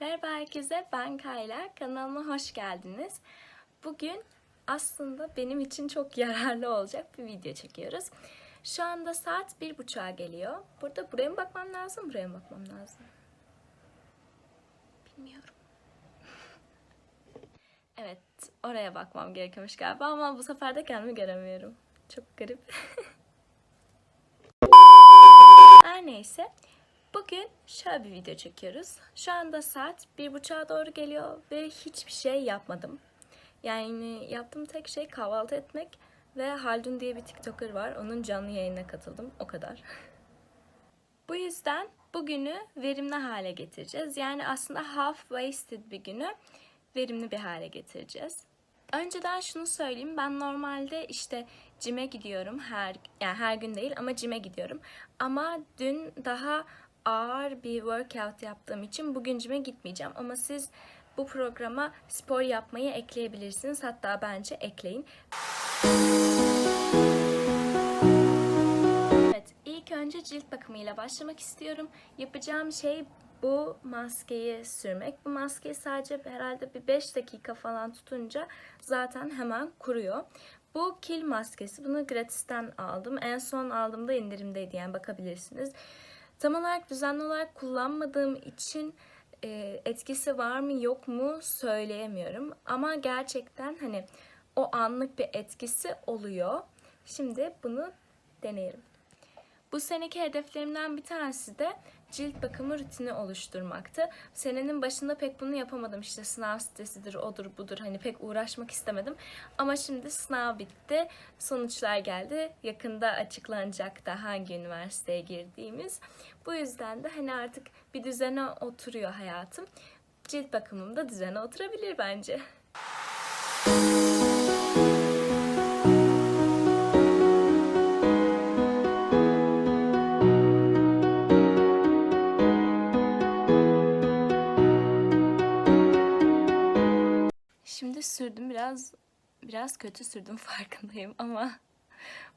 Merhaba herkese, ben Kayla. Kanalıma hoş geldiniz. Bugün aslında benim için çok yararlı olacak bir video çekiyoruz. Şu anda saat bir buçuğa geliyor. Burada buraya mı bakmam lazım, buraya mı bakmam lazım? Bilmiyorum. evet, oraya bakmam gerekiyormuş galiba ama bu sefer de kendimi göremiyorum. Çok garip. Her neyse. Bugün şöyle bir video çekiyoruz. Şu anda saat bir buçuğa doğru geliyor ve hiçbir şey yapmadım. Yani yaptığım tek şey kahvaltı etmek ve Haldun diye bir TikToker var. Onun canlı yayınına katıldım. O kadar. Bu yüzden bugünü verimli hale getireceğiz. Yani aslında half wasted bir günü verimli bir hale getireceğiz. Önceden şunu söyleyeyim. Ben normalde işte cime gidiyorum her yani her gün değil ama cime gidiyorum. Ama dün daha ağır bir workout yaptığım için bugün cime gitmeyeceğim. Ama siz bu programa spor yapmayı ekleyebilirsiniz. Hatta bence ekleyin. Evet, ilk önce cilt bakımıyla başlamak istiyorum. Yapacağım şey bu maskeyi sürmek. Bu maskeyi sadece herhalde bir 5 dakika falan tutunca zaten hemen kuruyor. Bu kil maskesi. Bunu gratisten aldım. En son aldığımda indirimdeydi yani bakabilirsiniz. Tam olarak düzenli olarak kullanmadığım için e, etkisi var mı yok mu söyleyemiyorum. Ama gerçekten hani o anlık bir etkisi oluyor. Şimdi bunu deneyelim. Bu seneki hedeflerimden bir tanesi de cilt bakımı rutini oluşturmaktı. Senenin başında pek bunu yapamadım. İşte sınav stresidir, odur budur. Hani pek uğraşmak istemedim. Ama şimdi sınav bitti. Sonuçlar geldi. Yakında açıklanacak da hangi üniversiteye girdiğimiz. Bu yüzden de hani artık bir düzene oturuyor hayatım. Cilt bakımım da düzene oturabilir bence. Şimdi sürdüm biraz biraz kötü sürdüm farkındayım ama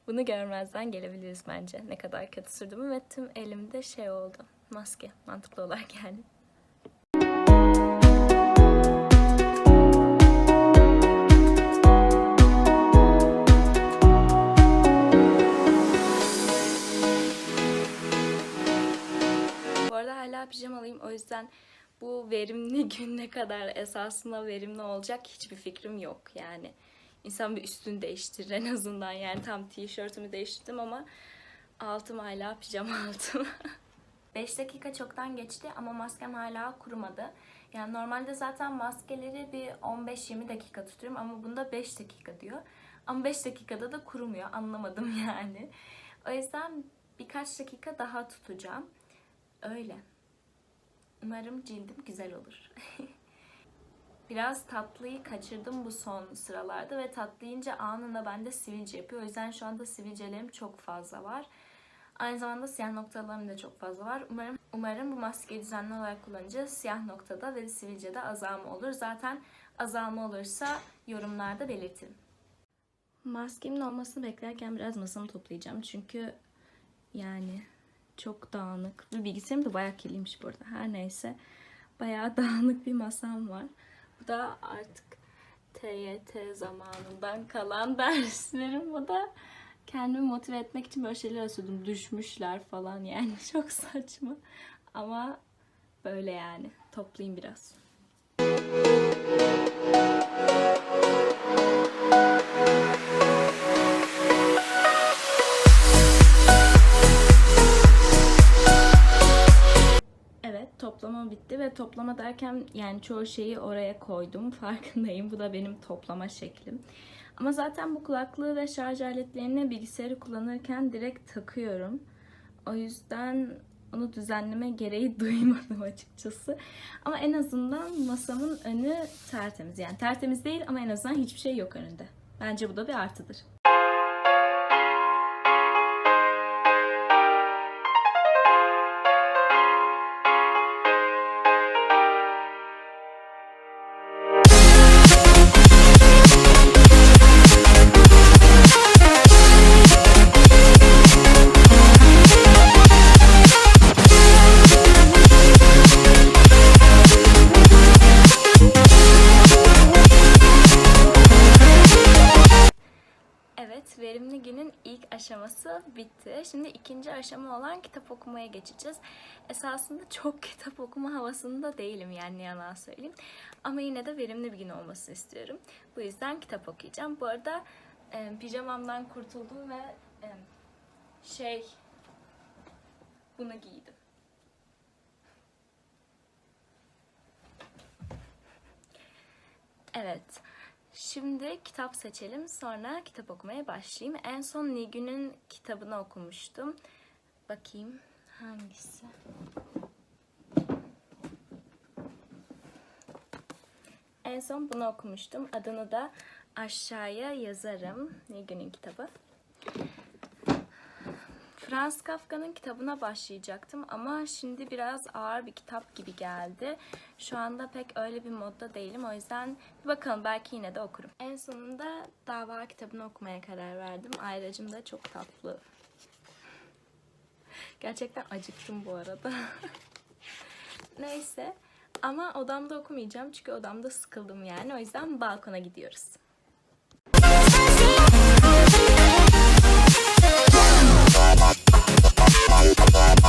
bunu görmezden gelebiliriz bence. Ne kadar kötü sürdüğümü ve tüm elimde şey oldu. Maske mantıklı olarak yani. Bu arada hala pijamalıyım o yüzden bu verimli gün ne kadar esasında verimli olacak hiçbir fikrim yok yani. İnsan bir üstünü değiştirir en azından yani tam tişörtümü değiştirdim ama altım hala pijama altım. 5 dakika çoktan geçti ama maskem hala kurumadı. Yani normalde zaten maskeleri bir 15-20 dakika tutuyorum ama bunda 5 dakika diyor. Ama 5 dakikada da kurumuyor anlamadım yani. O yüzden birkaç dakika daha tutacağım. Öyle. Umarım cildim güzel olur. Biraz tatlıyı kaçırdım bu son sıralarda ve tatlayınca anında bende sivilce yapıyor. O yüzden şu anda sivilcelerim çok fazla var. Aynı zamanda siyah noktalarım da çok fazla var. Umarım umarım bu maskeyi düzenli olarak kullanınca siyah noktada ve sivilcede azalma olur. Zaten azalma olursa yorumlarda belirtin. Maskemin olmasını beklerken biraz masamı toplayacağım. Çünkü yani çok dağınık. Ve bilgisayarım da bayağı kirliymiş bu arada. Her neyse. Bayağı dağınık bir masam var. Bu da artık TYT zamanından kalan derslerim. Bu da kendimi motive etmek için böyle şeyler asıyordum. Düşmüşler falan yani. Çok saçma. Ama böyle yani. Toplayayım biraz. Evet toplama bitti ve toplama derken yani çoğu şeyi oraya koydum farkındayım. Bu da benim toplama şeklim. Ama zaten bu kulaklığı ve şarj aletlerini bilgisayarı kullanırken direkt takıyorum. O yüzden onu düzenleme gereği duymadım açıkçası. Ama en azından masamın önü tertemiz. Yani tertemiz değil ama en azından hiçbir şey yok önünde. Bence bu da bir artıdır. İkinci aşama olan kitap okumaya geçeceğiz. Esasında çok kitap okuma havasında değilim yani ne yalan söyleyeyim. Ama yine de verimli bir gün olmasını istiyorum. Bu yüzden kitap okuyacağım. Bu arada e, pijamamdan kurtuldum ve e, şey bunu giydim. Evet. Şimdi kitap seçelim. Sonra kitap okumaya başlayayım. En son Nilgün'ün kitabını okumuştum. Bakayım hangisi? En son bunu okumuştum. Adını da aşağıya yazarım. Nilgün'ün kitabı. Franz Kafka'nın kitabına başlayacaktım ama şimdi biraz ağır bir kitap gibi geldi. Şu anda pek öyle bir modda değilim. O yüzden bir bakalım belki yine de okurum. En sonunda dava kitabını okumaya karar verdim. Ayracım da çok tatlı. Gerçekten acıktım bu arada. Neyse. Ama odamda okumayacağım çünkü odamda sıkıldım yani. O yüzden balkona gidiyoruz.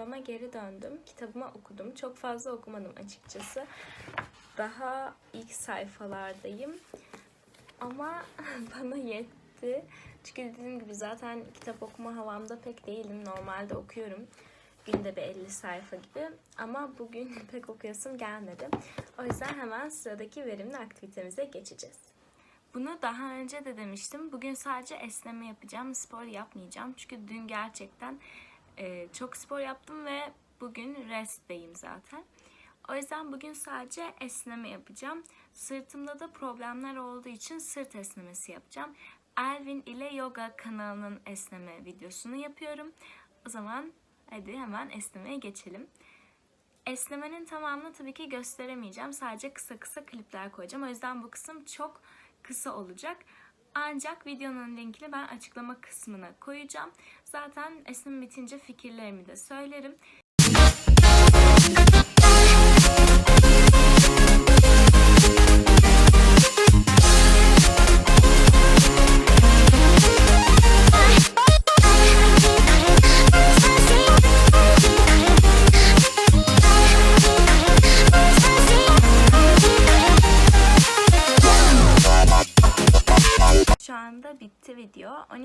Odama geri döndüm. Kitabımı okudum. Çok fazla okumadım açıkçası. Daha ilk sayfalardayım. Ama bana yetti. Çünkü dediğim gibi zaten kitap okuma havamda pek değilim. Normalde okuyorum. Günde bir 50 sayfa gibi. Ama bugün pek okuyasım gelmedi. O yüzden hemen sıradaki verimli aktivitemize geçeceğiz. Bunu daha önce de demiştim. Bugün sadece esneme yapacağım. Spor yapmayacağım. Çünkü dün gerçekten e, çok spor yaptım ve bugün rest'teyim zaten. O yüzden bugün sadece esneme yapacağım. Sırtımda da problemler olduğu için sırt esnemesi yapacağım. Elvin ile Yoga kanalının esneme videosunu yapıyorum. O zaman hadi hemen esnemeye geçelim. Esnemenin tamamını tabii ki gösteremeyeceğim. Sadece kısa kısa klipler koyacağım. O yüzden bu kısım çok kısa olacak. Ancak videonun linkini ben açıklama kısmına koyacağım. Zaten esneme bitince fikirlerimi de söylerim.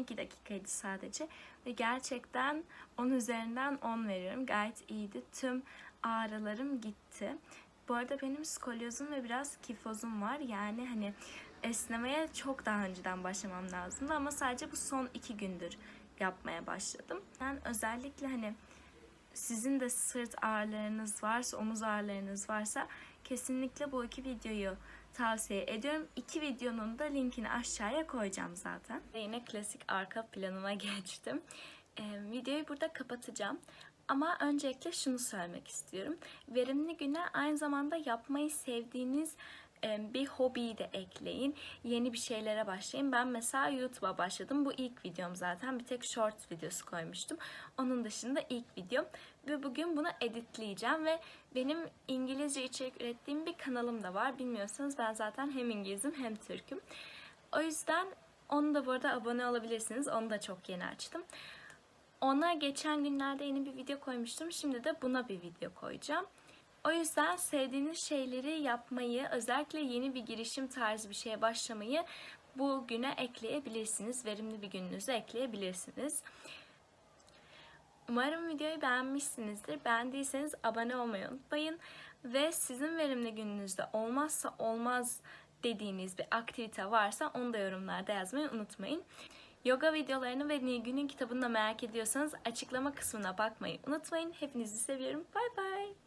12 dakikaydı sadece. Ve gerçekten 10 üzerinden 10 veriyorum. Gayet iyiydi. Tüm ağrılarım gitti. Bu arada benim skolyozum ve biraz kifozum var. Yani hani esnemeye çok daha önceden başlamam lazımdı. Ama sadece bu son 2 gündür yapmaya başladım. Ben özellikle hani sizin de sırt ağrılarınız varsa, omuz ağrılarınız varsa kesinlikle bu iki videoyu tavsiye ediyorum. İki videonun da linkini aşağıya koyacağım zaten. Ve yine klasik arka planıma geçtim. Ee, videoyu burada kapatacağım. Ama öncelikle şunu söylemek istiyorum. Verimli güne aynı zamanda yapmayı sevdiğiniz bir hobiyi de ekleyin. Yeni bir şeylere başlayın. Ben mesela YouTube'a başladım. Bu ilk videom zaten. Bir tek short videosu koymuştum. Onun dışında ilk videom. Ve bugün bunu editleyeceğim ve benim İngilizce içerik ürettiğim bir kanalım da var. Bilmiyorsanız ben zaten hem İngilizim hem Türk'üm. O yüzden onu da bu arada abone olabilirsiniz. Onu da çok yeni açtım. Ona geçen günlerde yeni bir video koymuştum. Şimdi de buna bir video koyacağım. O yüzden sevdiğiniz şeyleri yapmayı, özellikle yeni bir girişim tarzı bir şeye başlamayı bu güne ekleyebilirsiniz. Verimli bir gününüze ekleyebilirsiniz. Umarım videoyu beğenmişsinizdir. Beğendiyseniz abone olmayı unutmayın. Ve sizin verimli gününüzde olmazsa olmaz dediğiniz bir aktivite varsa onu da yorumlarda yazmayı unutmayın. Yoga videolarını ve Nilgün'ün kitabını da merak ediyorsanız açıklama kısmına bakmayı unutmayın. Hepinizi seviyorum. Bay bay.